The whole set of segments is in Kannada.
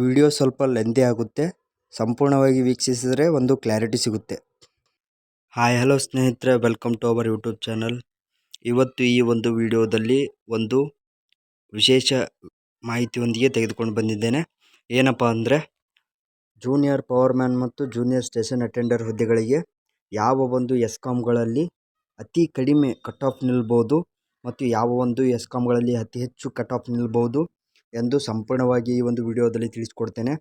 ವಿಡಿಯೋ ಸ್ವಲ್ಪ ಲೆಂದಿ ಆಗುತ್ತೆ. ಸಂಪೂರ್ಣವಾಗಿ ವೀಕ್ಷಿಸಿದರೆ ಒಂದು ಕ್ಲಾರಿಟಿ ಸಿಗುತ್ತೆ. ಹಾಯ್, ಹಲೋ ಸ್ನೇಹಿತರೆ, welcome to our YouTube channel. ಇವತ್ತು ಈ ಒಂದು ವಿಡಿಯೋದಲ್ಲಿ ಒಂದು ವಿಶೇಷ ಮಾಹಿತಿಯೊಂದಿಗೆ ತೆಗೆದುಕೊಂಡು ಬಂದಿದ್ದೇನೆ. ಏನಪ್ಪ ಅಂದರೆ, ಜೂನಿಯರ್ ಪವರ್ ಮ್ಯಾನ್ ಮತ್ತು ಜೂನಿಯರ್ ಸ್ಟೇಷನ್ ಅಟೆಂಡರ್ ಹುದ್ದೆಗಳಿಗೆ ಯಾವ ಒಂದು ಎಸ್ಕಾಮ್ಗಳಲ್ಲಿ ಅತಿ ಕಡಿಮೆ ಕಟ್ ಆಫ್ ನಿಲ್ಬೋದು ಮತ್ತು ಯಾವ ಒಂದು ಎಸ್ಕಾಮ್ಗಳಲ್ಲಿ ಅತಿ ಹೆಚ್ಚು ಕಟ್ ಆಫ್ ನಿಲ್ಬೋದು ಎಂದು ಸಂಪೂರ್ಣವಾಗಿ ಈ ಒಂದು ವಿಡಿಯೋದಲ್ಲಿ ತಿಳಿಸ್ಕೊಡ್ತೇನೆ.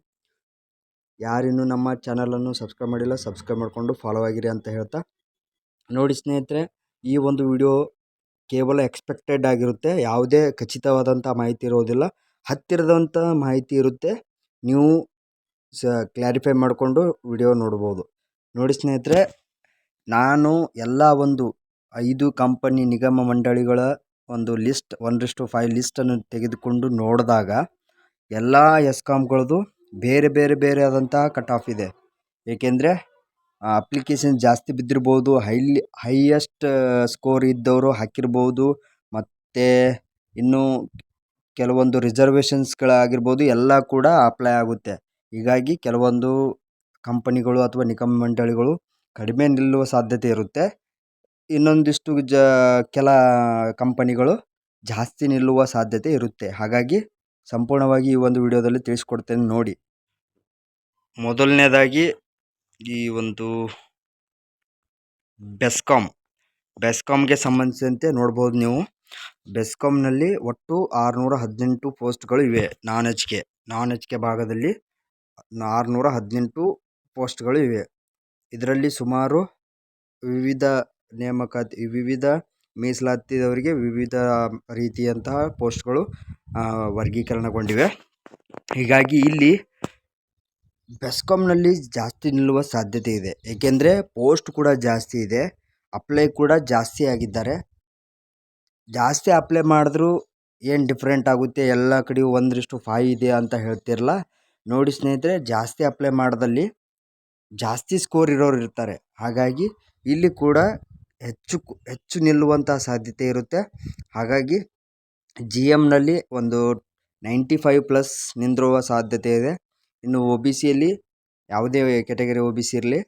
ಯಾರಿನ್ನೂ ನಮ್ಮ ಚಾನಲನ್ನು ಸಬ್ಸ್ಕ್ರೈಬ್ ಮಾಡಿಲ್ಲ, ಸಬ್ಸ್ಕ್ರೈಬ್ ಮಾಡಿಕೊಂಡು ಫಾಲೋ ಆಗಿರಿ ಅಂತ ಹೇಳ್ತಾ. ನೋಡಿ ಸ್ನೇಹಿತರೆ, ಈ ಒಂದು ವಿಡಿಯೋ ಕೇವಲ ಎಕ್ಸ್ಪೆಕ್ಟೆಡ್ ಆಗಿರುತ್ತೆ, ಯಾವುದೇ ಖಚಿತವಾದಂಥ ಮಾಹಿತಿ ಇರೋದಿಲ್ಲ. ಹತ್ತಿರದಂಥ ಮಾಹಿತಿ ಇರುತ್ತೆ, ನೀವು ಸ ಕ್ಲಾರಿಫೈ ಮಾಡಿಕೊಂಡು ವಿಡಿಯೋ ನೋಡ್ಬೋದು. ನೋಡಿ ಸ್ನೇಹಿತರೆ, ನಾನು ಎಲ್ಲ ಒಂದು ಐದು ಕಂಪನಿ ನಿಗಮ ಮಂಡಳಿಗಳ ಒಂದು ಲಿಸ್ಟ್ ಒಂದಷ್ಟು ಫೈವ್ ಲಿಸ್ಟನ್ನು ತೆಗೆದುಕೊಂಡು ನೋಡಿದಾಗ ಎಲ್ಲ ಎಸ್ಕಾಮ್ಗಳದ್ದು ಬೇರೆ ಬೇರೆ ಬೇರೆ ಆದಂತಹ ಕಟ್ ಆಫ್ ಇದೆ. ಏಕೆಂದರೆ ಅಪ್ಲಿಕೇಶನ್ ಜಾಸ್ತಿ ಬಿದ್ದಿರ್ಬೋದು ಹೈಲಿ ಹೈಯೆಸ್ಟ್ ಸ್ಕೋರ್ ಇದ್ದವರು ಹಾಕಿರ್ಬೋದು, ಮತ್ತು ಇನ್ನೂ ಕೆಲವೊಂದು ರಿಸರ್ವೇಷನ್ಸ್ಗಳಾಗಿರ್ಬೋದು ಎಲ್ಲ ಕೂಡ ಅಪ್ಲೈ ಆಗುತ್ತೆ. ಹೀಗಾಗಿ ಕೆಲವೊಂದು ಕಂಪನಿಗಳು ಅಥವಾ ನಿಗಮ ಮಂಡಳಿಗಳು ಕಡಿಮೆ ನಿಲ್ಲುವ ಸಾಧ್ಯತೆ ಇರುತ್ತೆ. ಇನ್ನೊಂದಿಷ್ಟು ಜ, ಕೆಲ ಕಂಪನಿಗಳು ಜಾಸ್ತಿ ನಿಲ್ಲುವ ಸಾಧ್ಯತೆ ಇರುತ್ತೆ. ಹಾಗಾಗಿ ಸಂಪೂರ್ಣವಾಗಿ ಈ ಒಂದು ವಿಡಿಯೋದಲ್ಲಿ ತಿಳಿಸ್ಕೊಡ್ತೇನೆ ನೋಡಿ. ಮೊದಲನೇದಾಗಿ ಈ ಒಂದು ಬೆಸ್ಕಾಮ್ ಬೆಸ್ಕಾಮ್ಗೆ ಸಂಬಂಧಿಸಿದಂತೆ ನೋಡ್ಬೋದು ನೀವು. ಬೆಸ್ಕಾಮ್ನಲ್ಲಿ ಒಟ್ಟು ಆರುನೂರ ಹದಿನೆಂಟು ಪೋಸ್ಟ್ಗಳು ಇವೆ non H K non H K ಭಾಗದಲ್ಲಿ ಆರುನೂರ ಹದಿನೆಂಟು ಪೋಸ್ಟ್ಗಳು ಇವೆ. ಇದರಲ್ಲಿ ಸುಮಾರು ವಿವಿಧ ನೇಮಕಾತಿ ವಿವಿಧ ಮೀಸಲಾತಿಯವರಿಗೆ ವಿವಿಧ ರೀತಿಯಂತಹ ಪೋಸ್ಟ್ಗಳು ವರ್ಗೀಕರಣಗೊಂಡಿವೆ. ಹೀಗಾಗಿ ಇಲ್ಲಿ ಬೆಸ್ಕಾಮ್ನಲ್ಲಿ ಜಾಸ್ತಿ ನಿಲ್ಲುವ ಸಾಧ್ಯತೆ ಇದೆ. ಏಕೆಂದರೆ ಪೋಸ್ಟ್ ಕೂಡ ಜಾಸ್ತಿ ಇದೆ, ಅಪ್ಲೈ ಕೂಡ ಜಾಸ್ತಿ ಆಗಿದ್ದಾರೆ. ಜಾಸ್ತಿ ಅಪ್ಲೈ ಮಾಡಿದ್ರೂ ಏನು ಡಿಫ್ರೆಂಟ್ ಆಗುತ್ತೆ, ಎಲ್ಲ ಕಡೆಯೂ ಒಂದರಿಷ್ಟು ಫೈ ಇದೆ ಅಂತ ಹೇಳ್ತಿರಲ್ಲ. ನೋಡಿ ಸ್ನೇಹಿತರೆ, ಜಾಸ್ತಿ ಅಪ್ಲೈ ಮಾಡಿದಲ್ಲಿ ಜಾಸ್ತಿ ಸ್ಕೋರ್ ಇರೋರು ಇರ್ತಾರೆ. ಹಾಗಾಗಿ ಇಲ್ಲಿ ಕೂಡ ಹೆಚ್ಚು ಹೆಚ್ಚು ನಿಲ್ಲುವಂಥ ಸಾಧ್ಯತೆ ಇರುತ್ತೆ. ಹಾಗಾಗಿ ಜಿ ಎಮ್ನಲ್ಲಿ ಒಂದು ನೈಂಟಿ ಫೈವ್ ಪ್ಲಸ್ ನಿಂದಿರುವ ಸಾಧ್ಯತೆ ಇದೆ. ಇನ್ನು ಒ ಬಿ ಸಿಯಲ್ಲಿ ಯಾವುದೇ ಕೆಟಗರಿ ಒ ಬಿ ಸಿ ಇರಲಿ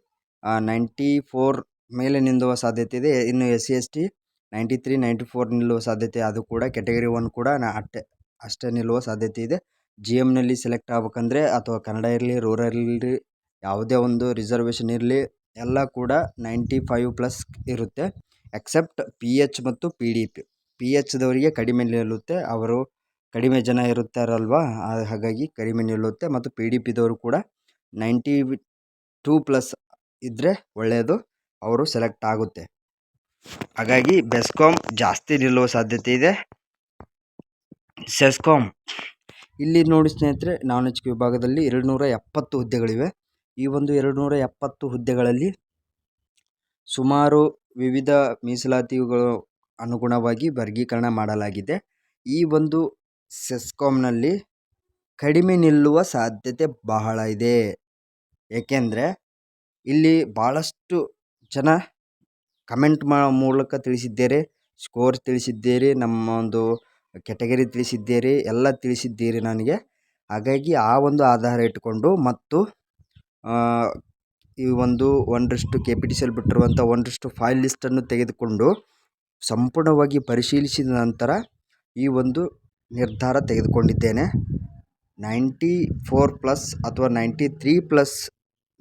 ನೈಂಟಿ ಫೋರ್ ಮೇಲೆ ನಿಲ್ಲುವ ಸಾಧ್ಯತೆ ಇದೆ. ಇನ್ನು S C S T ninety three, ninety four ನಿಲ್ಲುವ ಸಾಧ್ಯತೆ, ಅದು ಕೂಡ ಕೆಟಗರಿ ಒನ್ ಕೂಡ ನಾ ಅಷ್ಟೇ ಅಷ್ಟೇ ನಿಲ್ಲುವ ಸಾಧ್ಯತೆ ಇದೆ. ಜಿ ಎಮ್ನಲ್ಲಿ ಸೆಲೆಕ್ಟ್ ಆಗ್ಬೇಕಂದ್ರೆ ಅಥವಾ ಕನ್ನಡ ಇರಲಿ, ರೂರಲ್ ಇರಲಿ, ಯಾವುದೇ ಒಂದು ರಿಸರ್ವೇಷನ್ ಇರಲಿ ಎಲ್ಲ ಕೂಡ ನೈಂಟಿ ಫೈವ್ ಪ್ಲಸ್ ಇರುತ್ತೆ. ಎಕ್ಸೆಪ್ಟ್ ಪಿ ಎಚ್ ಮತ್ತು ಪಿ ಡಿ ಪಿ ಪಿ ಎಚ್ದವರಿಗೆ ಕಡಿಮೆ ನಿಲ್ಲುತ್ತೆ. ಅವರು ಕಡಿಮೆ ಜನ ಇರುತ್ತಾರಲ್ವಾ? ಹಾಗಾಗಿ ಕಡಿಮೆ ನಿಲ್ಲುತ್ತೆ. ಮತ್ತು ಪಿ ಡಿ ಪಿದವರು ಕೂಡ ನೈಂಟಿ ಟೂ ಪ್ಲಸ್ ಇದ್ದರೆ ಒಳ್ಳೆಯದು. ಅವರು ಸೆಲೆಕ್ಟ್ ಆಗುತ್ತೆ. ಹಾಗಾಗಿ ಬೆಸ್ಕಾಮ್ ಜಾಸ್ತಿ ನಿಲ್ಲುವ ಸಾಧ್ಯತೆ ಇದೆ. ಸೆಸ್ಕಾಮ್ ಇಲ್ಲಿ ನೋಡಿ ಸ್ನೇಹಿತರೆ, ನಾನ್ ವಿಭಾಗದಲ್ಲಿ ಎರಡು ನೂರ ಎಪ್ಪತ್ತು ಹುದ್ದೆಗಳಿವೆ. ಈ ಒಂದು ಎರಡು ನೂರ ಎಪ್ಪತ್ತು ಹುದ್ದೆಗಳಲ್ಲಿ ಸುಮಾರು ವಿವಿಧ ಮೀಸಲಾತಿಗಳು ಅನುಗುಣವಾಗಿ ವರ್ಗೀಕರಣ ಮಾಡಲಾಗಿದೆ. ಈ ಒಂದು ಸೆಸ್ಕಾಮ್ನಲ್ಲಿ ಕಡಿಮೆ ನಿಲ್ಲುವ ಸಾಧ್ಯತೆ ಬಹಳ ಇದೆ. ಏಕೆಂದರೆ ಇಲ್ಲಿ ಭಾಳಷ್ಟು ಜನ ಕಮೆಂಟ್ ಮಾ ಮೂಲಕ ತಿಳಿಸಿದ್ದೀರಿ, ಸ್ಕೋರ್ ತಿಳಿಸಿದ್ದೀರಿ, ನಮ್ಮ ಒಂದು ಕೆಟಗರಿ ತಿಳಿಸಿದ್ದೀರಿ, ಎಲ್ಲ ತಿಳಿಸಿದ್ದೀರಿ ನನಗೆ. ಹಾಗಾಗಿ ಆ ಒಂದು ಆಧಾರ ಇಟ್ಟುಕೊಂಡು ಮತ್ತು ಈ ಒಂದು ಒಂದಷ್ಟು ಕೆ ಪಿ ಟಿ ಸಿಯಲ್ಲಿ ಬಿಟ್ಟಿರುವಂಥ ಒಂದಷ್ಟು ಫೈಲ್ ಲಿಸ್ಟನ್ನು ತೆಗೆದುಕೊಂಡು ಸಂಪೂರ್ಣವಾಗಿ ಪರಿಶೀಲಿಸಿದ ನಂತರ ಈ ಒಂದು ನಿರ್ಧಾರ ತೆಗೆದುಕೊಂಡಿದ್ದೇನೆ. ನೈಂಟಿ ಫೋರ್ ಪ್ಲಸ್ ಅಥವಾ ninety three plus,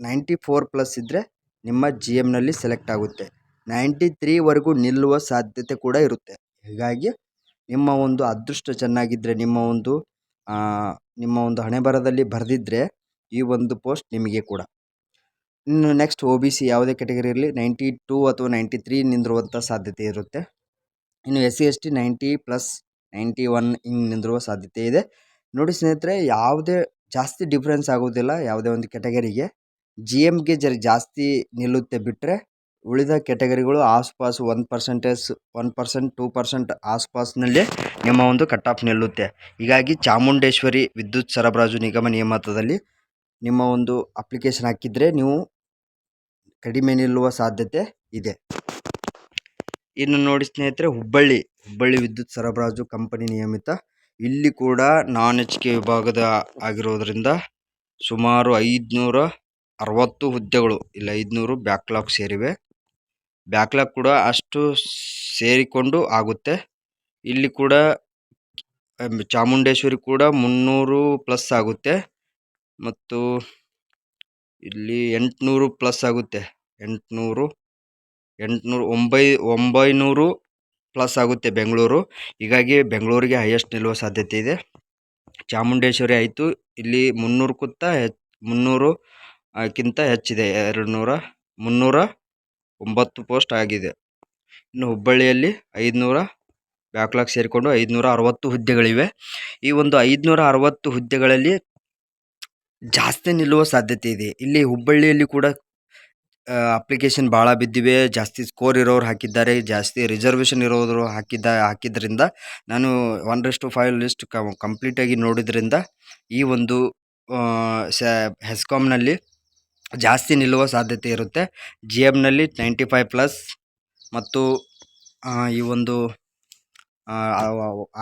ninety four plus ಇದ್ದರೆ ನಿಮ್ಮ ಜಿ ಎಮ್ನಲ್ಲಿ ಸೆಲೆಕ್ಟ್ ಆಗುತ್ತೆ. ನೈಂಟಿ ತ್ರೀವರೆಗೂ ನಿಲ್ಲುವ ಸಾಧ್ಯತೆ ಕೂಡ ಇರುತ್ತೆ. ಹೀಗಾಗಿ ನಿಮ್ಮ ಒಂದು ಅದೃಷ್ಟ ಚೆನ್ನಾಗಿದ್ದರೆ ನಿಮ್ಮ ಒಂದು ನಿಮ್ಮ ಒಂದು ಹಣೆಬರಹದಲ್ಲಿ ಬರೆದಿದ್ದರೆ ಈ ಒಂದು ಪೋಸ್ಟ್ ನಿಮಗೆ ಕೂಡ. ಇನ್ನು ನೆಕ್ಸ್ಟ್ ಒ ಬಿ ಸಿ ಯಾವುದೇ ಕೆಟಗರಿ ಇರಲಿ ನೈಂಟಿ ಟೂ ಅಥವಾ ನೈಂಟಿ ತ್ರೀ ನಿಂದಿರುವಂಥ ಸಾಧ್ಯತೆ ಇರುತ್ತೆ. ಇನ್ನು S C S T ninety plus ninety one ಹಿಂಗೆ ನಿಂದಿರುವ ಸಾಧ್ಯತೆ ಇದೆ. ನೋಡಿ ಸ್ನೇಹಿತರೆ, ಯಾವುದೇ ಜಾಸ್ತಿ ಡಿಫ್ರೆನ್ಸ್ ಆಗೋದಿಲ್ಲ ಯಾವುದೇ ಒಂದು ಕೆಟಗರಿಗೆ ಜಿ ಎಮ್ಗೆ ಜರ ಜಾಸ್ತಿ ನಿಲ್ಲುತ್ತೆ ಬಿಟ್ಟರೆ ಉಳಿದ ಕೆಟಗರಿಗಳು ಆಸುಪಾಸು one percentage one percent two percent ಆಸ್ಪಾಸ್ನಲ್ಲಿ ನಿಮ್ಮ ಒಂದು ಕಟ್ ಆಫ್ ನಿಲ್ಲುತ್ತೆ. ಹೀಗಾಗಿ ಚಾಮುಂಡೇಶ್ವರಿ ವಿದ್ಯುತ್ ಸರಬರಾಜು ನಿಗಮ ನಿಯಮಿತದಲ್ಲಿ ನಿಮ್ಮ ಒಂದು ಅಪ್ಲಿಕೇಶನ್ ಹಾಕಿದರೆ ನೀವು ಕಡಿಮೆ ನಿಲ್ಲುವ ಸಾಧ್ಯತೆ ಇದೆ. ಇನ್ನು ನೋಡಿ ಸ್ನೇಹಿತರೆ, ಹುಬ್ಬಳ್ಳಿ ಹುಬ್ಬಳ್ಳಿ ವಿದ್ಯುತ್ ಸರಬರಾಜು ಕಂಪನಿ ನಿಯಮಿತ. ಇಲ್ಲಿ ಕೂಡ ನಾನ್ ಎಚ್ ಕೆ ವಿಭಾಗದ ಆಗಿರೋದ್ರಿಂದ ಸುಮಾರು ಐದುನೂರ ಅರವತ್ತು ಹುದ್ದೆಗಳು, ಇಲ್ಲಿ ಐದುನೂರು ಬ್ಯಾಕ್ಲಾಗ್ ಸೇರಿವೆ. ಬ್ಯಾಕ್ಲಾಗ್ ಕೂಡ ಅಷ್ಟು ಸೇರಿಕೊಂಡು ಆಗುತ್ತೆ. ಇಲ್ಲಿ ಕೂಡ, ಚಾಮುಂಡೇಶ್ವರಿ ಕೂಡ ಮುನ್ನೂರು ಪ್ಲಸ್ ಆಗುತ್ತೆ. ಮತ್ತು ಇಲ್ಲಿ ಎಂಟುನೂರು ಪ್ಲಸ್ ಆಗುತ್ತೆ. ಎಂಟುನೂರು ಎಂಟುನೂರು, ಒಂಬೈ, ಒಂಬೈನೂರು ಪ್ಲಸ್ ಆಗುತ್ತೆ ಬೆಂಗಳೂರು. ಹೀಗಾಗಿ ಬೆಂಗಳೂರಿಗೆ ಹೈಯೆಸ್ಟ್ ನಿಲ್ಲುವ ಸಾಧ್ಯತೆ ಇದೆ. ಚಾಮುಂಡೇಶ್ವರಿ ಆಯಿತು. ಇಲ್ಲಿ ಮುನ್ನೂರಕ್ಕಿಂತ ಹೆಚ್, ಮುನ್ನೂರು ಕ್ಕಿಂತ ಹೆಚ್ಚಿದೆ. ಎರಡು ನೂರ ಮುನ್ನೂರ ಒಂಬತ್ತು ಪೋಸ್ಟ್ ಆಗಿದೆ. ಇನ್ನು ಹುಬ್ಬಳ್ಳಿಯಲ್ಲಿ ಐದುನೂರ, ಬ್ಯಾಕ್ಲಾಗ್ ಸೇರಿಕೊಂಡು ಐದುನೂರ ಅರವತ್ತು ಹುದ್ದೆಗಳಿವೆ. ಈ ಒಂದು ಐದುನೂರ ಅರವತ್ತು ಹುದ್ದೆಗಳಲ್ಲಿ ಜಾಸ್ತಿ ನಿಲ್ಲುವ ಸಾಧ್ಯತೆ ಇದೆ. ಇಲ್ಲಿ ಹುಬ್ಬಳ್ಳಿಯಲ್ಲಿ ಕೂಡ ಅಪ್ಲಿಕೇಶನ್ ಭಾಳ ಬಿದ್ದಿವೆ. ಜಾಸ್ತಿ ಸ್ಕೋರ್ ಇರೋರು ಹಾಕಿದ್ದಾರೆ. ಜಾಸ್ತಿ ರಿಸರ್ವೇಷನ್ ಇರೋರು ಹಾಕಿದ್ದ ಹಾಕಿದ್ದರಿಂದ ನಾನು ಒನ್ ಟು ಫೈವ್ ಲಿಸ್ಟ್ ಕಂಪ್ಲೀಟಾಗಿ ನೋಡಿದ್ರಿಂದ ಈ ಒಂದು ಸ ಹೆಸ್ಕಾಮ್ನಲ್ಲಿ ಜಾಸ್ತಿ ನಿಲ್ಲುವ ಸಾಧ್ಯತೆ ಇರುತ್ತೆ. ಜಿ ಎಮ್ನಲ್ಲಿ ನೈಂಟಿ ಫೈವ್ ಪ್ಲಸ್ ಮತ್ತು ಈ ಒಂದು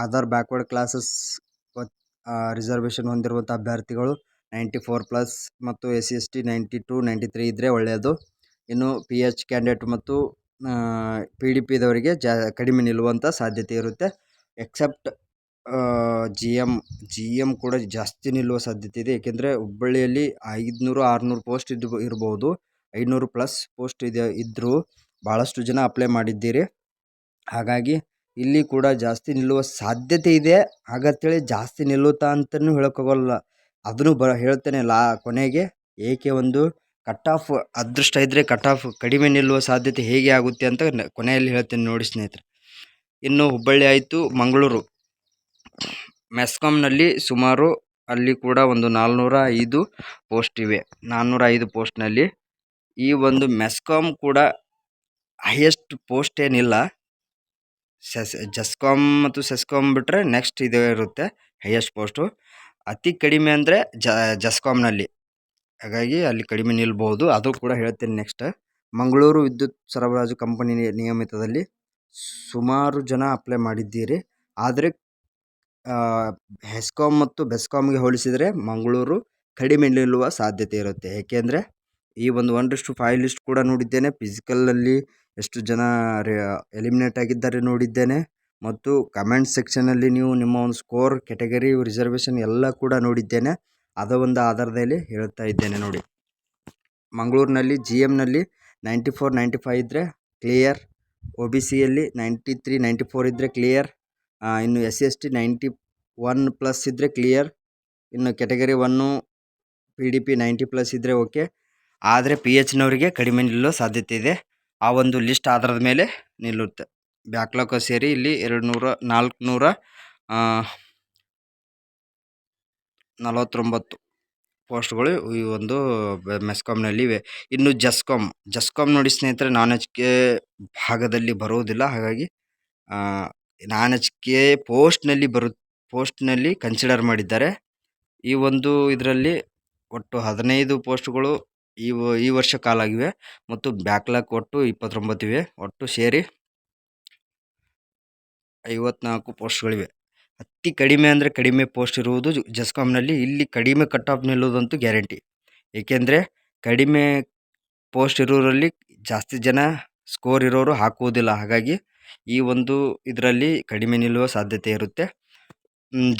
ಆಧಾರ್ ಬ್ಯಾಕ್ವರ್ಡ್ ಕ್ಲಾಸಸ್ ರಿಸರ್ವೇಷನ್ ಹೊಂದಿರುವಂಥ ಅಭ್ಯರ್ಥಿಗಳು ನೈಂಟಿ ಫೋರ್ ಪ್ಲಸ್ ಮತ್ತು S C S T ninety two, ninety three ಇದ್ದರೆ ಒಳ್ಳೆಯದು. ಇನ್ನು ಪಿ ಎಚ್ ಕ್ಯಾಂಡಿಡೇಟ್ ಮತ್ತು ಪಿ ಡಿ ಪಿದವರಿಗೆ ಜಾ, ಕಡಿಮೆ ನಿಲ್ಲುವಂಥ ಸಾಧ್ಯತೆ ಇರುತ್ತೆ. Except G M G M ಕೂಡ ಜಾಸ್ತಿ ನಿಲ್ಲುವ ಸಾಧ್ಯತೆ ಇದೆ. ಏಕೆಂದರೆ ಹುಬ್ಬಳ್ಳಿಯಲ್ಲಿ ಐದುನೂರು, ಆರುನೂರು ಪೋಸ್ಟ್ ಇದ್ದು, ಇರ್ಬೋದು. ಐನೂರು ಪ್ಲಸ್ ಪೋಸ್ಟ್ ಇದೆ ಇದ್ದರೂ ಭಾಳಷ್ಟು ಜನ ಅಪ್ಲೈ ಮಾಡಿದ್ದೀರಿ. ಹಾಗಾಗಿ ಇಲ್ಲಿ ಕೂಡ ಜಾಸ್ತಿ ನಿಲ್ಲುವ ಸಾಧ್ಯತೆ ಇದೆ. ಹಾಗಂತೇಳಿ ಜಾಸ್ತಿ ನಿಲ್ಲುತ್ತಾ ಅಂತಲೂ ಹೇಳೋಕ್ಕಾಗಲ್ಲ. ಅದನ್ನು ಬ, ಹೇಳ್ತೇನೆ ಲಾ, ಕೊನೆಗೆ, ಏಕೆ ಒಂದು ಕಟ್ ಆಫ್ ಅದೃಷ್ಟ ಇದ್ದರೆ ಕಟ್ ಆಫ್ ಕಡಿಮೆ ನಿಲ್ಲುವ ಸಾಧ್ಯತೆ ಹೇಗೆ ಆಗುತ್ತೆ ಅಂತ ಕೊನೆಯಲ್ಲಿ ಹೇಳ್ತೇನೆ ನೋಡಿ ಸ್ನೇಹಿತರೆ. ಇನ್ನು ಹುಬ್ಬಳ್ಳಿ ಆಯಿತು, ಮಂಗಳೂರು. ಮೆಸ್ಕಾಮ್ನಲ್ಲಿ ಸುಮಾರು ಅಲ್ಲಿ ಕೂಡ ಒಂದು ನಾಲ್ನೂರ ಐದು ಪೋಸ್ಟ್ ಇವೆ. ನಾನ್ನೂರ ಐದು ಪೋಸ್ಟ್ನಲ್ಲಿ. ಈ ಒಂದು ಮೆಸ್ಕಾಮ್ ಕೂಡ ಹೈಯೆಸ್ಟ್ ಪೋಸ್ಟ್ ಏನಿಲ್ಲ. ಸೆಸ್ ಜಸ್ಕಾಮ್ ಮತ್ತು ಸೆಸ್ಕಾಮ್ ಬಿಟ್ಟರೆ ನೆಕ್ಸ್ಟ್ ಇದು ಇರುತ್ತೆ ಹೈಯೆಸ್ಟ್ ಪೋಸ್ಟು. ಅತಿ ಕಡಿಮೆ ಅಂದರೆ ಜಸ್ಕಾಮ್ನಲ್ಲಿ ಹಾಗಾಗಿ ಅಲ್ಲಿ ಕಡಿಮೆ ನಿಲ್ಬೋದು. ಅದು ಕೂಡ ಹೇಳ್ತೀನಿ ನೆಕ್ಸ್ಟ್ ಮಂಗಳೂರು ವಿದ್ಯುತ್ ಸರಬರಾಜು ಕಂಪನಿ ನಿಯಮಿತದಲ್ಲಿ ಸುಮಾರು ಜನ ಅಪ್ಲೈ ಮಾಡಿದ್ದೀರಿ. ಆದರೆ ಹೆಸ್ಕಾಮ್ ಮತ್ತು ಬೆಸ್ಕಾಮ್ಗೆ ಹೋಲಿಸಿದರೆ ಮಂಗಳೂರು ಕಡಿಮೆ ನಿಲ್ಲುವ ಸಾಧ್ಯತೆ ಇರುತ್ತೆ. ಏಕೆಂದರೆ, ಈ ಒಂದು ಒನ್ ಟು ಫೈವ್ ಲಿಸ್ಟ್ ಕೂಡ ನೋಡಿದ್ದೇನೆ. ಫಿಸಿಕಲಲ್ಲಿ ಎಷ್ಟು ಜನ ಎಲಿಮಿನೇಟ್ ಆಗಿದ್ದಾರೆ ನೋಡಿದ್ದೇನೆ. ಮತ್ತು ಕಮೆಂಟ್ ಸೆಕ್ಷನಲ್ಲಿ ನೀವು ನಿಮ್ಮ ಒಂದು ಸ್ಕೋರ್ ಕೆಟಗರಿ ರಿಸರ್ವೇಷನ್ ಎಲ್ಲ ಕೂಡ ನೋಡಿದ್ದೇನೆ. ಅದ ಒಂದು ಆಧಾರದಲ್ಲಿ ಹೇಳ್ತಾ ಇದ್ದೇನೆ ನೋಡಿ. ಮಂಗಳೂರಿನಲ್ಲಿ ಜಿ ಎಮ್ನಲ್ಲಿ ನೈಂಟಿ ಫೋರ್ ನೈಂಟಿ ಫೈವ್ ಇದ್ದರೆ ಕ್ಲಿಯರ್ ಒ ಬಿ ಸಿಯಲ್ಲಿ ನೈಂಟಿ ತ್ರೀ ನೈಂಟಿ ಫೋರ್ ಇದ್ದರೆ ಕ್ಲಿಯರ್ ಇನ್ನು S C S T ninety one plus ಇದ್ದರೆ ಕ್ಲಿಯರ್ ಇನ್ನು category one P D P ninety plus ಇದ್ದರೆ ಓಕೆ ಆದರೆ ಪಿ ಎಚ್ನವರಿಗೆ ಕಡಿಮೆ ನಿಲ್ಲೋ ಸಾಧ್ಯತೆ ಇದೆ. ಆ ಒಂದು ಲಿಸ್ಟ್ ಆಧಾರದ ಮೇಲೆ ನಿಲ್ಲುತ್ತೆ. ಬ್ಯಾಕ್ಲಾಗ್ ಸೇರಿ ಇಲ್ಲಿ ಎರಡು ನೂರ ನಾಲ್ಕುನೂರ ನಲವತ್ತೊಂಬತ್ತು ಪೋಸ್ಟ್ಗಳು ಈ ಒಂದು ಮೆಸ್ಕಾಮ್ನಲ್ಲಿ ಇವೆ. ಇನ್ನು ಜಸ್ಕಾಮ್ ಜಸ್ಕಾಮ್ ನೋಡಿ ಸ್ನೇಹಿತರೆ ನಾನ್ ಎಚ್ ಕೆ ಭಾಗದಲ್ಲಿ ಬರುವುದಿಲ್ಲ ಹಾಗಾಗಿ ನಾನ್ ಎಚ್ ಕೆ ಪೋಸ್ಟ್ನಲ್ಲಿ ಬರು, ಪೋಸ್ಟ್ನಲ್ಲಿ ಕನ್ಸಿಡರ್ ಮಾಡಿದ್ದಾರೆ. ಈ ಒಂದು ಇದರಲ್ಲಿ ಒಟ್ಟು ಹದಿನೈದು ಪೋಸ್ಟ್ಗಳು ಈ ಈ ವರ್ಷ ಕಾಲಾಗಿವೆ. ಮತ್ತು ಬ್ಯಾಕ್ಲಾಗ್ ಒಟ್ಟು ಇಪ್ಪತ್ತೊಂಬತ್ತಿವೆ ಒಟ್ಟು ಸೇರಿ ಐವತ್ನಾಲ್ಕು ಪೋಸ್ಟ್ಗಳಿವೆ. ಅತಿ ಕಡಿಮೆ ಅಂದರೆ ಕಡಿಮೆ ಪೋಸ್ಟ್ ಇರುವುದು ಜೆಸ್ಕಾಮ್ನಲ್ಲಿ. ಇಲ್ಲಿ ಕಡಿಮೆ ಕಟ್ ಆಫ್ ನಿಲ್ಲುವುದಂತೂ ಗ್ಯಾರಂಟಿ. ಏಕೆಂದರೆ ಕಡಿಮೆ ಪೋಸ್ಟ್ ಇರೋರಲ್ಲಿ ಜಾಸ್ತಿ ಜನ ಸ್ಕೋರ್ ಇರೋರು ಹಾಕುವುದಿಲ್ಲ. ಹಾಗಾಗಿ ಈ ಒಂದು ಇದರಲ್ಲಿ ಕಡಿಮೆ ನಿಲ್ಲುವ ಸಾಧ್ಯತೆ ಇರುತ್ತೆ.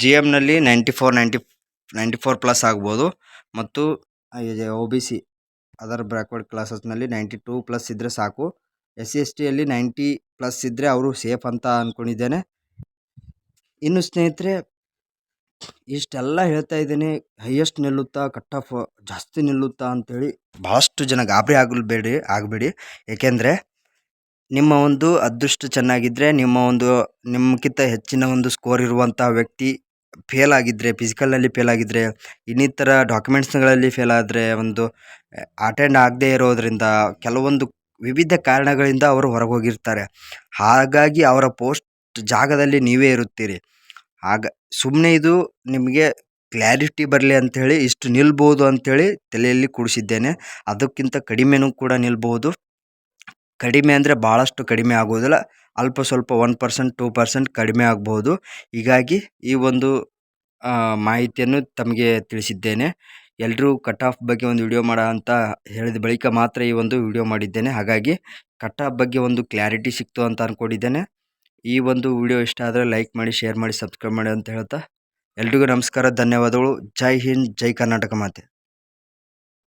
G ಎಮ್ನಲ್ಲಿ ninety four, ninety ninety four plus ಆಗ್ಬೋದು. ಮತ್ತು O B, C other backward ಕ್ಲಾಸಸ್ನಲ್ಲಿ ninety two plus ಇದ್ದರೆ ಸಾಕು. ಎಸ್ ಸಿ ಎಸ್ ಟಿಯಲ್ಲಿ ನೈಂಟಿ ಪ್ಲಸ್ ಇದ್ದರೆ ಅವರು ಸೇಫ್ ಅಂತ ಅಂದ್ಕೊಂಡಿದ್ದೇನೆ ಇನ್ನು ಸ್ನೇಹಿತರೆ, ಇಷ್ಟೆಲ್ಲ ಹೇಳ್ತಾ ಇದ್ದೀನಿ. ಹೈಯೆಸ್ಟ್ ನಿಲ್ಲುತ್ತಾ, ಕಟ್ ಆಫ್ ಜಾಸ್ತಿ ನಿಲ್ಲುತ್ತಾ ಅಂಥೇಳಿ ಭಾಳಷ್ಟು ಜನ ಗಾಬರಿ ಆಗಲ್ಬೇಡಿ ಆಗಬೇಡಿ. ಏಕೆಂದರೆ, ನಿಮ್ಮ ಒಂದು ಅದೃಷ್ಟ ಚೆನ್ನಾಗಿದ್ದರೆ ನಿಮ್ಮ ಒಂದು ನಿಮ್ಮಕ್ಕಿಂತ ಹೆಚ್ಚಿನ ಒಂದು ಸ್ಕೋರ್ ಇರುವಂಥ ವ್ಯಕ್ತಿ ಫೇಲ್ ಆಗಿದ್ದರೆ ಫಿಸಿಕಲಲ್ಲಿ ಫೇಲ್ ಆಗಿದ್ದರೆ ಇನ್ನಿತರ ಡಾಕ್ಯುಮೆಂಟ್ಸ್ಗಳಲ್ಲಿ ಫೇಲ್ ಆದರೆ ಒಂದು ಅಟೆಂಡ್ ಆಗದೇ ಇರೋದರಿಂದ ಕೆಲವೊಂದು ವಿವಿಧ ಕಾರಣಗಳಿಂದ ಅವರು ಹೊರಗೆ ಹೋಗಿರ್ತಾರೆ ಹಾಗಾಗಿ ಅವರ ಪೋಸ್ಟ್ ಜಾಗದಲ್ಲಿ ನೀವೇ ಇರುತ್ತೀರಿ. ಆಗ ಸುಮ್ಮನೆ ಇದು ನಿಮಗೆ ಕ್ಲಾರಿಟಿ ಬರಲಿ ಅಂಥೇಳಿ, ಇಷ್ಟು ನಿಲ್ಬೋದು ಅಂಥೇಳಿ ತಲೆಯಲ್ಲಿ ಕೂಡಿಸಿದ್ದೇನೆ. ಅದಕ್ಕಿಂತ ಕಡಿಮೆನೂ ಕೂಡ ನಿಲ್ಬೋದು. ಕಡಿಮೆ ಅಂದರೆ ಭಾಳಷ್ಟು ಕಡಿಮೆ ಆಗೋದಿಲ್ಲ. ಅಲ್ಪ ಸ್ವಲ್ಪ ಒನ್ ಪರ್ಸೆಂಟ್, ಟೂ ಪರ್ಸೆಂಟ್ ಕಡಿಮೆ ಆಗ್ಬೋದು. ಹೀಗಾಗಿ ಈ ಒಂದು ಮಾಹಿತಿಯನ್ನು ತಮಗೆ ತಿಳಿಸಿದ್ದೇನೆ. ಎಲ್ಲರೂ ಕಟ್ ಆಫ್ ಬಗ್ಗೆ ಒಂದು ವಿಡಿಯೋ ಮಾಡ ಅಂತ ಹೇಳಿದ ಬಳಿಕ ಮಾತ್ರ ಈ ಒಂದು ವಿಡಿಯೋ ಮಾಡಿದ್ದೇನೆ. ಹಾಗಾಗಿ ಕಟ್ ಆಫ್ ಬಗ್ಗೆ ಒಂದು ಕ್ಲಾರಿಟಿ ಸಿಕ್ತು ಅಂತ ಅಂದ್ಕೊಂಡಿದ್ದೇನೆ ಈ ಒಂದು ವಿಡಿಯೋ ಇಷ್ಟ ಆದರೆ ಲೈಕ್ ಮಾಡಿ ಶೇರ್ ಮಾಡಿ ಸಬ್ಸ್ಕ್ರೈಬ್ ಮಾಡಿ ಅಂತ ಹೇಳ್ತಾ ಎಲ್ರಿಗೂ ನಮಸ್ಕಾರ, ಧನ್ಯವಾದಗಳು. ಜೈ ಹಿಂದ್, ಜೈ ಕರ್ನಾಟಕ ಮಾತೆ.